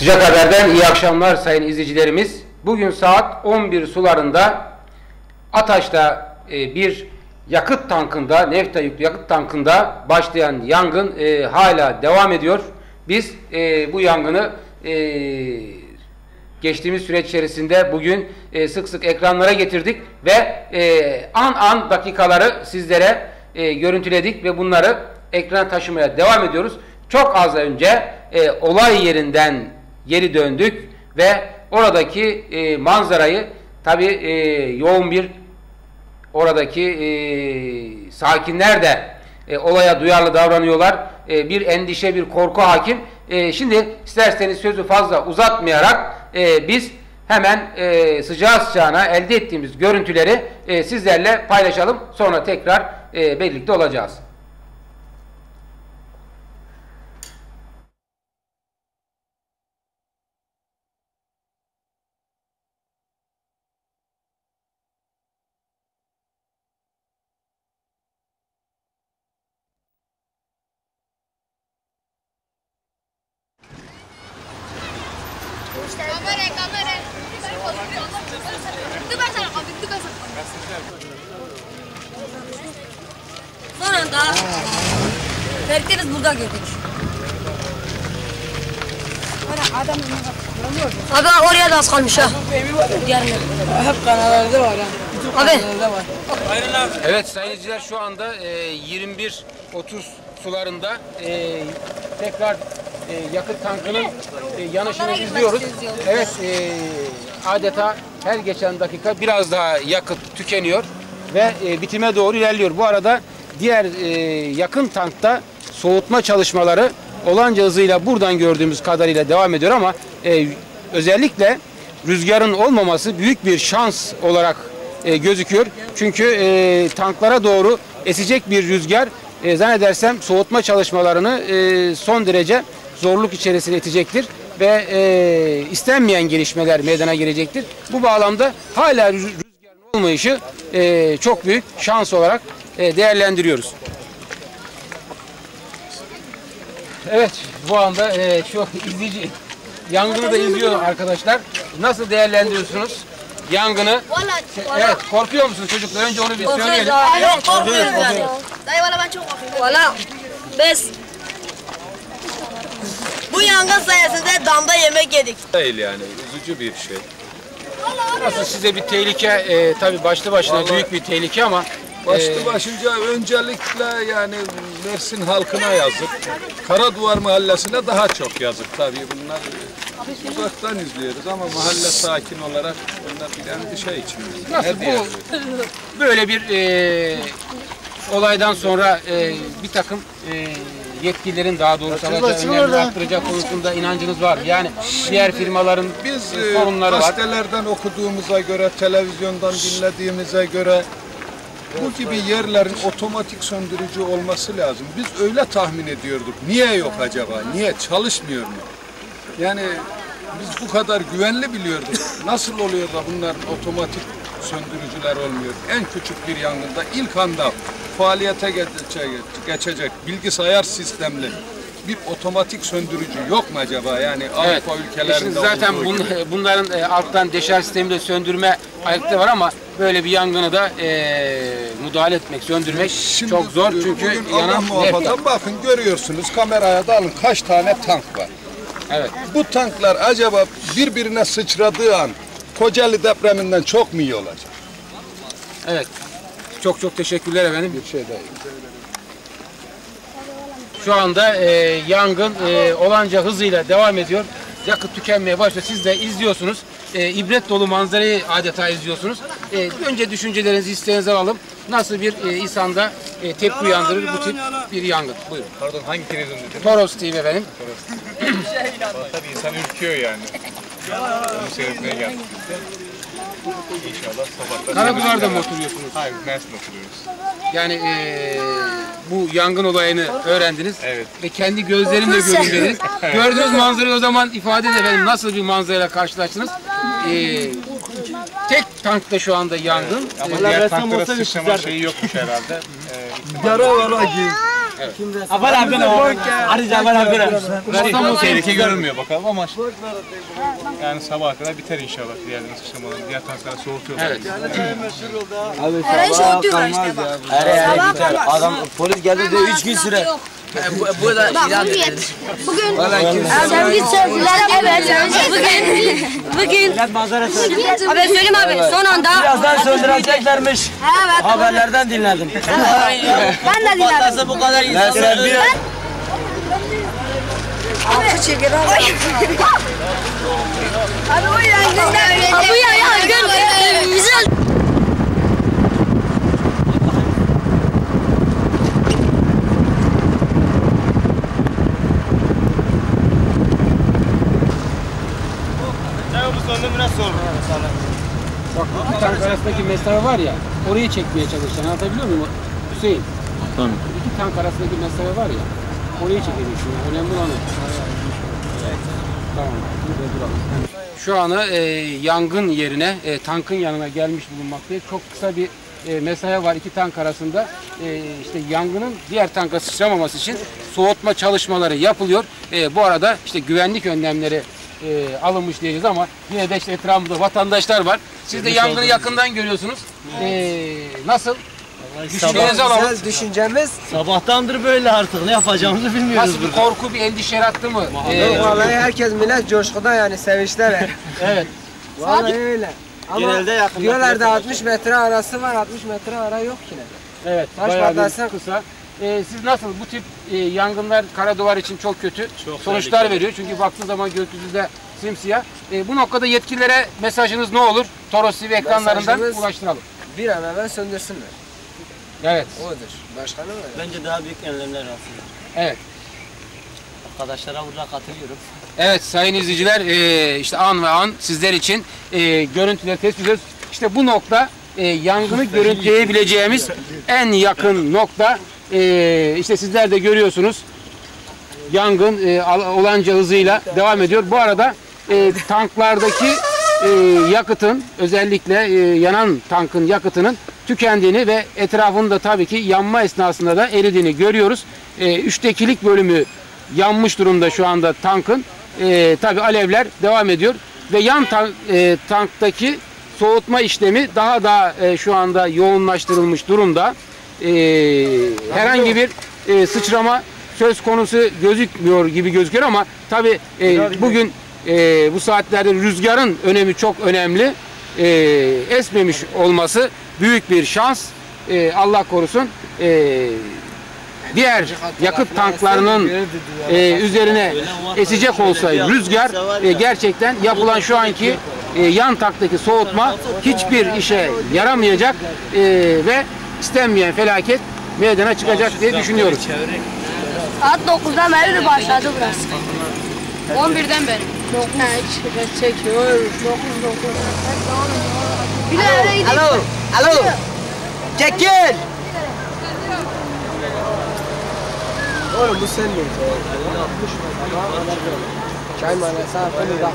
Sıcak Haber'den iyi akşamlar sayın izleyicilerimiz. Bugün saat 11 sularında Ataş'ta e, bir yakıt tankında, nefta yüklü yakıt tankında başlayan yangın e, hala devam ediyor. Biz e, bu yangını geçtiğimiz süreç içerisinde bugün sık sık ekranlara getirdik ve an an dakikaları sizlere görüntüledik ve bunları ekrana taşımaya devam ediyoruz. Çok az önce e, olay yerinden geri döndük ve oradaki e, manzarayı tabi e, yoğun bir oradaki e, sakinler de e, olaya duyarlı davranıyorlar. E, bir endişe, bir korku hakim. E, şimdi isterseniz sözü fazla uzatmayarak e, biz hemen e, sıcağı sıcağına elde ettiğimiz görüntüleri e, sizlerle paylaşalım. Sonra tekrar e, birlikte olacağız. Kamera, kamera. Son anda Ferit'le biz burada girdik. Abi oraya da az kalmış ha. Diğerine. Hep kanallarda var ha. Abi. Evet sayın izleyiciler şu anda e, 21-30 sularında e, tekrar e, yakıt tankının e, yanışını izliyoruz. Evet e, adeta her geçen dakika biraz daha yakıt tükeniyor ve e, bitime doğru ilerliyor. Bu arada diğer e, yakın tankta soğutma çalışmaları olanca hızıyla buradan gördüğümüz kadarıyla devam ediyor ama e, özellikle rüzgarın olmaması büyük bir şans olarak e, gözüküyor. Çünkü e, tanklara doğru esecek bir rüzgar e, zannedersem soğutma çalışmalarını e, son derece zorluk içerisine itecektir ve e, istenmeyen gelişmeler meydana gelecektir. Bu bağlamda hala rüz- rüzgarın olmayışı e, çok büyük şans olarak e, değerlendiriyoruz. Evet bu anda e, şu izleyici yangını da izliyor arkadaşlar. Nasıl değerlendiriyorsunuz yangını? Valla. Evet korkuyor musunuz çocuklar? Önce onu bir Korkuyoruz söyleyelim. abi. Yok korkuyorum yani. Dayı valla ben çok korkuyorum. Valla biz Bu yangın sayesinde damda yemek yedik. değil yani üzücü bir şey. Nasıl size bir tehlike e, tabii başlı başına Vallahi- büyük bir tehlike ama Başlı başınca öncelikle yani Mersin halkına yazık. Karaduvar mahallesine daha çok yazık tabii bunlar e, uzaktan izliyoruz ama mahalle sakin olarak bunlar bir endişe içinde. Nasıl Ne bu böyle bir e, olaydan sonra e, bir takım e, yetkililerin daha doğrusu alacağı önlemleri arttıracak konusunda inancınız var. Yani diğer firmaların Biz e, e, sorunları var. gazetelerden okuduğumuza göre, televizyondan dinlediğimize göre bu gibi yerlerin otomatik söndürücü olması lazım. Biz öyle tahmin ediyorduk. Niye yok acaba? Niye çalışmıyor mu? Yani biz bu kadar güvenli biliyorduk. Nasıl oluyor da bunların otomatik söndürücüler olmuyor? En küçük bir yangında ilk anda faaliyete geçecek, bilgisayar sistemli bir otomatik söndürücü yok mu acaba? Yani Evet. Avrupa Şimdi ülkelerinde zaten olduğu bun- gibi. bunların e, alttan deşarj sistemiyle söndürme ayakları var ama böyle bir yangını da e, müdahale etmek, söndürmek Şimdi çok zor e, çünkü yanan muhafaza bakın görüyorsunuz kameraya da alın kaç tane tank var. Evet. Bu tanklar acaba birbirine sıçradığı an Kocaeli depreminden çok mu iyi olacak? Evet. Çok çok teşekkürler efendim. Bir şey değil. Şu anda e, yangın e, olanca hızıyla devam ediyor. Yakıt tükenmeye başladı. Siz de izliyorsunuz. E, ibret dolu manzarayı adeta izliyorsunuz. E, önce düşüncelerinizi, isteğinizi alalım. Nasıl bir e, insanda e, tepki uyandırır bu tip bir yangın? Buyurun. Pardon hangi televizyon dedin? Toros TV efendim. Tabii insan ürküyor yani. Onu seyretmeye geldik biz de. İnşallah mı oturuyorsunuz? Hayır, Mersin'de oturuyoruz. Yani e, bu yangın olayını öğrendiniz. Evet. Ve kendi gözlerimle gördüm dediniz. Gördüğünüz manzarayı o zaman ifade edin efendim. Nasıl bir manzarayla karşılaştınız? E, tek tankta şu anda yangın. Ama E, diğer tanklara sıçrama şeyi yokmuş herhalde. Ee, Yara gibi. Abel abi ne o? Hadi Abel abi ne? Ortamı tehlike görünmüyor bakalım ama yani sabaha kadar biter inşallah diğer sıçramalar. Diğer tanklara soğutuyorlar. Evet. Eren soğutuyorlar işte bak. Adam polis geldi diyor 3 gün süre. Bu da ilan Bugün Sen git sevgiler evet. Bugün bugün abi söyleyeyim abi son anda Birazdan söndüreceklermiş. evet. Haberlerden dinledim. Ben de dinledim. Nasıl bu kadar insanlar bir Abi o yangında öyle. bu ya ya gün güzel Bak bu iki tank arasındaki mesafe var ya, orayı çekmeye çalışacaksın. Anlatabiliyor muyum Hüseyin? Tamam. İki tank arasındaki mesafe var ya, orayı çekeceksin. Önemli olan o. Tamam. Burada duralım. Şu anda e, yangın yerine, e, tankın yanına gelmiş bulunmaktayız. Çok kısa bir e, mesafe var iki tank arasında. E, işte yangının diğer tanka sıçramaması için soğutma çalışmaları yapılıyor. E, bu arada işte güvenlik önlemleri e, alınmış değiliz ama yine de işte etrafımızda vatandaşlar var. Siz de yangını yakından görüyorsunuz. E, nasıl? Düşüncenizi alalım. düşüncemiz sabahtandır böyle artık ne yapacağımızı bilmiyoruz Nasıl bir korku, bir endişe yarattı mı? E, Vallahi herkes millet coşkuda yani sevinçler. evet. Vallahi öyle. Ama Genelde yakında diyorlar da 60 metre arası var 60 metre ara yok yine. Evet, Taş bayağı bir kısa. Ee, siz nasıl bu tip e, yangınlar Karaduvar için çok kötü sonuçlar veriyor. Çünkü baktığı zaman gökyüzü simsiyah. E, bu noktada yetkililere mesajınız ne olur? Toros TV ekranlarından Mesajımız- ulaştıralım. Bir an evvel söndürsünler. Evet, Odur. Başka ne var? Bence daha büyük önlemler alsınlar. evet. Arkadaşlara burada katılıyorum. Evet sayın izleyiciler e, işte an ve an sizler için e, görüntüleri tespit ediyoruz. İşte bu nokta e, yangını görüntüleyebileceğimiz en yakın nokta. E, işte sizler de görüyorsunuz. Yangın e, olanca hızıyla devam ediyor. Bu arada e, tanklardaki e, yakıtın özellikle e, yanan tankın yakıtının tükendiğini ve etrafında tabii ki yanma esnasında da eridiğini görüyoruz. E, üçtekilik bölümü yanmış durumda şu anda tankın. E, tabii alevler devam ediyor ve yan tank, e, tanktaki soğutma işlemi daha da e, şu anda yoğunlaştırılmış durumda. E, herhangi bir e, sıçrama söz konusu gözükmüyor gibi gözüküyor ama tabii e, bugün e, bu saatlerde rüzgarın önemi çok önemli. E, esmemiş olması büyük bir şans. E, Allah korusun. E, diğer yakıt tanklarının e, üzerine esecek olsaydı rüzgar e, gerçekten yapılan şu anki e, yan taktaki soğutma hiçbir işe yaramayacak e, ve istenmeyen felaket meydana çıkacak diye düşünüyoruz. saat 9'dan beri başladı burası. 11'den beri. Bir de eve gidip Alo. Alo. Çekil. Oğlum bu sen değil. Çay manası hafifini daha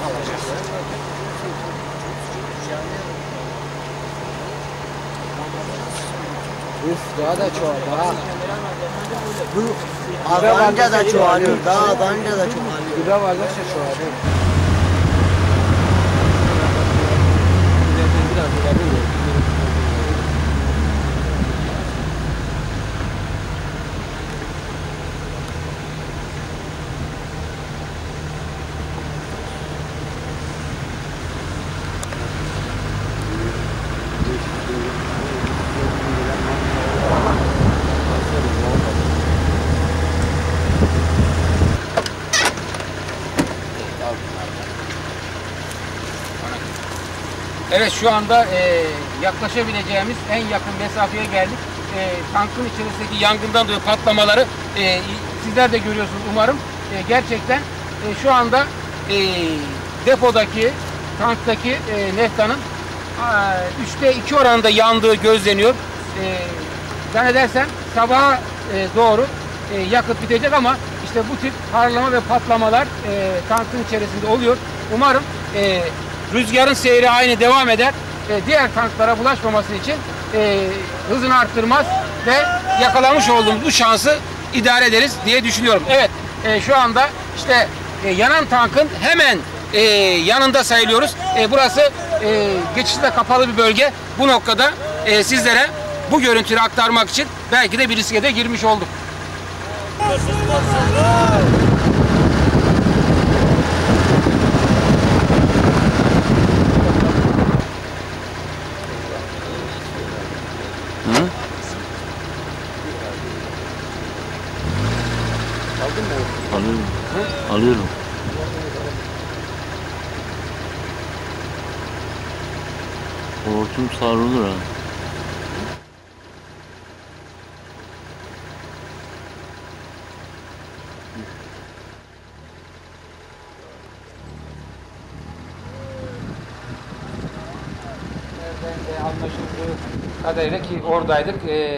Uf daha da çoğaldı ha. Bu Adanca da çoğalıyor. Daha Adanca da çoğalıyor. Gübre varlıkça çoğalıyor. Evet şu anda e, yaklaşabileceğimiz en yakın mesafeye geldik. E, tankın içerisindeki yangından dolayı patlamaları e, sizler de görüyorsunuz umarım. E, gerçekten e, şu anda e, depodaki, tanktaki e, neftanın üçte iki oranında yandığı gözleniyor. E, zannedersem sabaha e, doğru e, yakıt bitecek ama işte bu tip parlama ve patlamalar e, tankın içerisinde oluyor. Umarım e, rüzgarın seyri aynı devam eder. E, diğer tanklara bulaşmaması için e, hızını arttırmaz ve yakalamış olduğumuz bu şansı idare ederiz diye düşünüyorum. Evet e, şu anda işte e, yanan tankın hemen e, yanında sayılıyoruz. E, burası e, geçişle kapalı bir bölge. Bu noktada e, sizlere bu görüntüleri aktarmak için belki de bir riske de girmiş olduk. Alıyorum. Alıyorum. Hortum sarılır ha. e, anlaşıldığı kadarıyla ki oradaydık. E,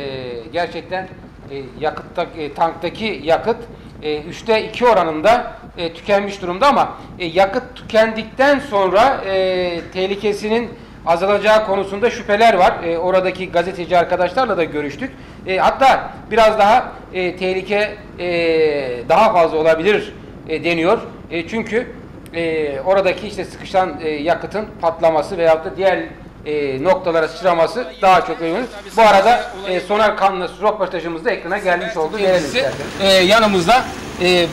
gerçekten e, yakıtta e, tanktaki yakıt e, üçte iki oranında e, tükenmiş durumda ama e, yakıt tükendikten sonra e, tehlikesinin azalacağı konusunda şüpheler var. E, oradaki gazeteci arkadaşlarla da görüştük. E, hatta biraz daha e, tehlike e, daha fazla olabilir e, deniyor. E, çünkü e, oradaki işte sıkışan e, yakıtın patlaması veyahut da diğer e, noktalara sıçraması daha çok önemli. Bu arada e, Soner Kanlı röportajımız da ekrana gelmiş oldu. Verelim e, yanımızda e,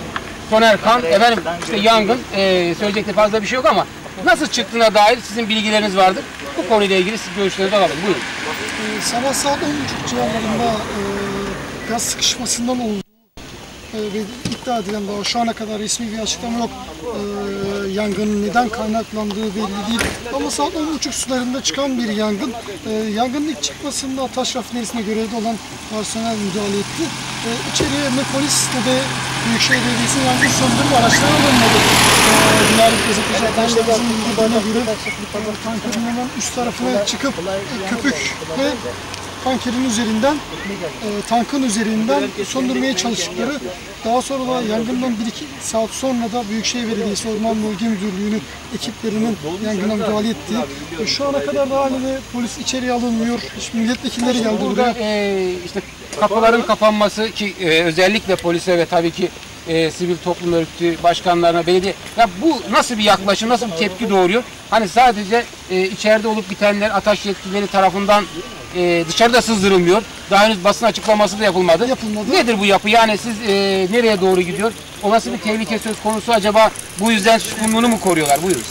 Soner Kan, efendim işte yangın, e, söyleyecek de fazla bir şey yok ama nasıl çıktığına dair sizin bilgileriniz vardır. Bu konuyla ilgili siz görüşlerinizi alalım. Buyurun. Ee, Sabah saat 10.30 civarlarında e, gaz sıkışmasından olduğu e, ve iddia edilen daha şu ana kadar resmi bir açıklama yok. E, yangının neden kaynaklandığı belli değil. Ama saat 10.30 sularında çıkan bir yangın. E, yangının ilk çıkmasında Ataş Rafinerisi'ne görevli olan personel müdahale etti. E, içeriye ne polis ne de Büyükşehir Belediyesi'nin yangın söndürme araçları alınmadı. E, Diyanet gazeteci arkadaşlarımızın bildiğine göre e, hemen üst tarafına çıkıp e, köpükle tankerin üzerinden, e, tankın üzerinden söndürmeye çalıştıkları, daha sonra da yangından 1-2 saat sonra da Büyükşehir Belediyesi Orman Bölge Müdürlüğü'nün ekiplerinin yangına müdahale ettiği, e, şu ana kadar da haliyle polis içeriye alınmıyor, hiç milletvekilleri geldi buraya. e, işte kapıların kapanması ki e, özellikle polise ve tabii ki e, sivil toplum örgütü başkanlarına, belediye ya bu nasıl bir yaklaşım, nasıl bir tepki doğuruyor? Hani sadece e, içeride olup bitenler Ataş yetkilileri tarafından e, dışarıda sızdırılmıyor. Daha henüz basın açıklaması da yapılmadı. Yapılmadı. Nedir bu yapı? Yani siz e, nereye doğru gidiyor? Olası bir tehlike söz konusu acaba bu yüzden sukunluğunu mu koruyorlar? Buyurun.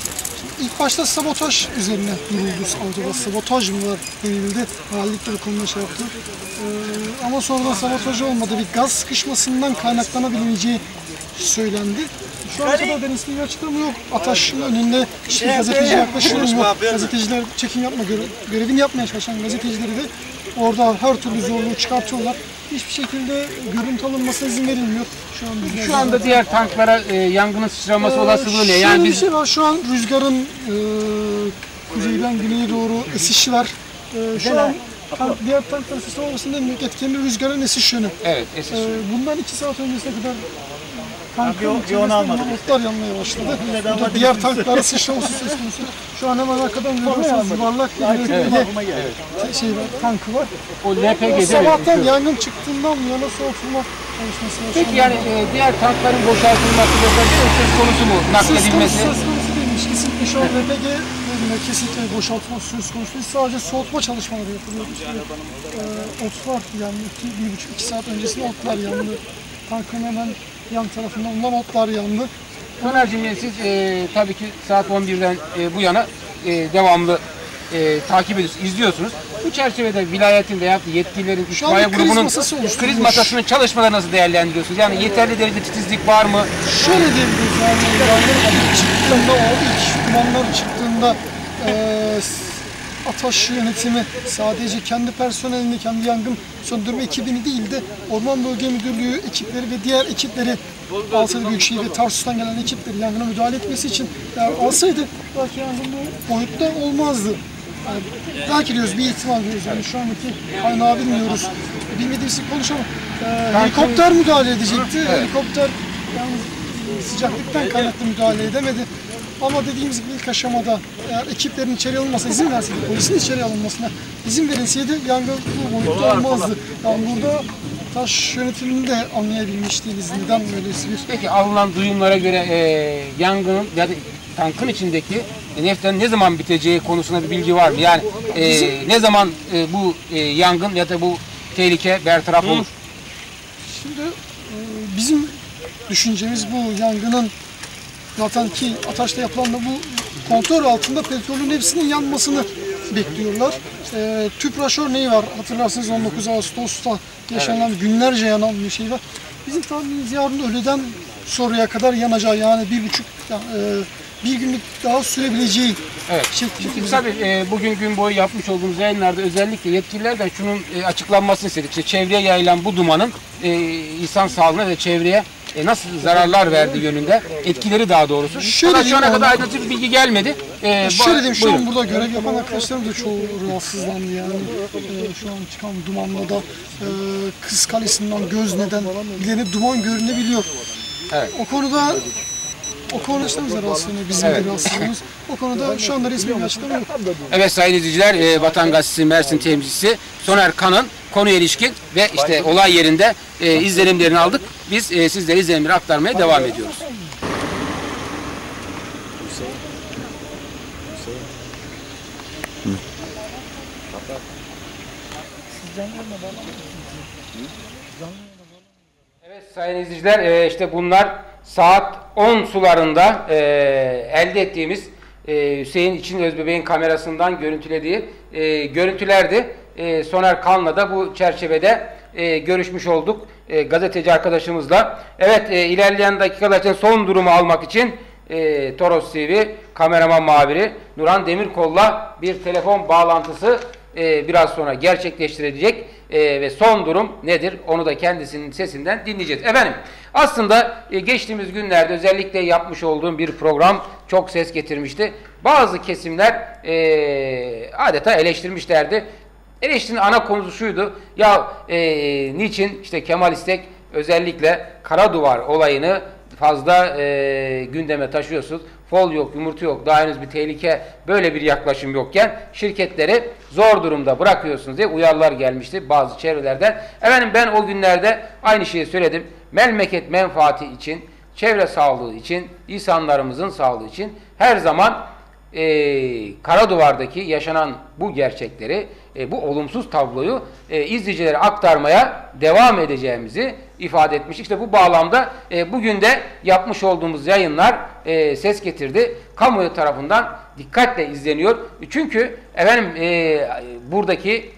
İlk başta sabotaj üzerine duruldu. Acaba sabotaj mı var denildi. Valilik de bu konuda şey yaptı. Ee, ama sonradan sabotaj olmadı. Bir gaz sıkışmasından kaynaklanabileceği söylendi. Şu an kadar da resmi bir açıklama yok. Ataş'ın önünde hiçbir gazeteci yaklaşılmıyor. Gazeteciler çekim yapma göre, görevini yapmaya çalışan gazetecileri de orada her türlü zorluğu çıkartıyorlar. Hiçbir şekilde görüntü alınmasına izin verilmiyor. Şu an Şu anda diğer tanklara e, yangının sıçraması olasılığı ne? Şöyle Yani bir biz şey var. Şu an rüzgarın e, kuzeyden güneye doğru esişi var. E, şu an tank, diğer tankların sesi olmasının en büyük etkeni rüzgarın esiş yönü. Evet, esis. E, bundan iki saat öncesine kadar tankın içerisinde otlar yanmaya başladı. Burada diğer tankların sıçraması söz konusu. Şu an hemen arkadan görüyorsunuz yuvarlak bir LPG şey var, tankı var. O LPG'de mi? Sabahtan yangın çıktığından bu yana soğutulma çalışması var. Peki yani e, diğer tankların boşaltılması mesela bir söz konusu mu nakledilmesi? söz konusu değilmiş. Kesinlikle şu an RPG bölümüne kesinlikle boşaltma söz konusu değil. Sadece soğutma çalışmaları yapılıyor. İşte, e, otlar yandı. İki, bir buçuk, iki saat öncesinde otlar yandı. Tankın hemen yan tarafında ondan otlar yandı. Soner'cim siz e, tabii ki saat 11'den e, bu yana e, devamlı e, takip ediyorsunuz, izliyorsunuz. Bu çerçevede vilayetin veya yetkililerin itfaiye bir kriz grubunun masası oluşturulmuş. kriz masasının çalışmaları nasıl değerlendiriyorsunuz? Yani yeterli derecede titizlik var mı? Şöyle diyebiliriz yani ilk çıktığında o ilk dumanlar çıktığında eee Ataş yönetimi sadece kendi personelini, kendi yangın söndürme ekibini değil de Orman Bölge Müdürlüğü ekipleri ve diğer ekipleri Alsaydı Büyükşehir ve Tarsus'tan gelen ekipleri yangına müdahale etmesi için eğer alsaydı belki yangın bu boyutta olmazdı. Yani belki diyoruz bir ihtimal diyoruz yani şu andaki kaynağı bilmiyoruz. Bilmediğimiz için konuşamam. Eee, helikopter müdahale edecekti. Helikopter yalnız sıcaklıktan kaynaklı müdahale edemedi. Ama dediğimiz gibi ilk aşamada eğer ekiplerin içeri alınmasına izin verseydi, polisin içeri alınmasına izin verilseydi yangın bu boyutta olmazdı. Yani burada Taş yönetimini de anlayabilmiş değiliz. Neden böylesi bir Peki alınan duyumlara göre e, yangının ya da tankın içindeki neften ne zaman biteceği konusunda bir bilgi var mı? Yani e, ne zaman e, bu e, yangın ya da bu tehlike bertaraf olur? Şimdi e, bizim düşüncemiz bu yangının zaten ki Ataş'ta yapılan da bu kontrol altında petrolün hepsinin yanmasını bekliyorlar. E, tüpraş örneği var. Hatırlarsınız 19 Ağustos'ta yaşanan günlerce yanan bir şey var. Bizim tahminimiz yarın öğleden sonraya kadar yanacağı yani bir buçuk e, bir günlük daha sürebileceği Evet. şeklinde. Şimdi tabii e, bugün gün boyu yapmış olduğumuz yayınlarda özellikle yetkililerden şunun e, açıklanmasını istedik. İşte çevreye yayılan bu dumanın e, insan sağlığına ve çevreye e, nasıl zararlar verdiği yönünde etkileri daha doğrusu. Şöyle Fakat şu ana kadar abi. aydınlatıcı bir bilgi gelmedi. E, Şöyle diyeyim şu an burada görev yapan arkadaşlarım da çoğu rahatsızlandı yani. Ee, şu an çıkan dumanla da e, Kız Kalesi'nden göz neden bilene duman görünebiliyor. Evet. O konuda o bize rahatsızlanıyor, bizim Evet. rahatsızlığımız. O konuda şu anda resmi bir açıklama yok. Evet sayın izleyiciler, e, Vatan Gazetesi Mersin temsilcisi Soner Kan'ın konuya ilişkin ve işte olay yerinde e, izlenimlerini aldık. Biz e, sizlere izlenimleri aktarmaya devam ediyoruz. Evet sayın izleyiciler e, işte bunlar saat 10 sularında e, elde ettiğimiz e, Hüseyin İçin Özbebeğin kamerasından görüntülediği e, görüntülerdi. E, Soner Kan'la da bu çerçevede e, görüşmüş olduk e, gazeteci arkadaşımızla. Evet e, ilerleyen dakikalarda son durumu almak için e, Toros TV kameraman muhabiri Nuran Demirkol'la bir telefon bağlantısı e, biraz sonra gerçekleştirecek E, ve son durum nedir onu da kendisinin sesinden dinleyeceğiz. Efendim aslında e, geçtiğimiz günlerde özellikle yapmış olduğum bir program çok ses getirmişti. Bazı kesimler e, adeta eleştirmişlerdi. Eleştirinin ana konusu şuydu. Ya e, niçin işte Kemal İstek özellikle kara duvar olayını fazla e, gündeme taşıyorsunuz. Fol yok, yumurta yok, daha henüz bir tehlike, böyle bir yaklaşım yokken şirketleri zor durumda bırakıyorsunuz diye uyarılar gelmişti bazı çevrelerden. Efendim ben o günlerde aynı şeyi söyledim. Memleket menfaati için, çevre sağlığı için, insanlarımızın sağlığı için her zaman e, Kara Duvar'daki yaşanan bu gerçekleri, e, bu olumsuz tabloyu e, izleyicilere aktarmaya devam edeceğimizi ifade etmiştik. İşte bu bağlamda e, bugün de yapmış olduğumuz yayınlar e, ses getirdi. Kamuoyu tarafından dikkatle izleniyor. Çünkü efendim buradaki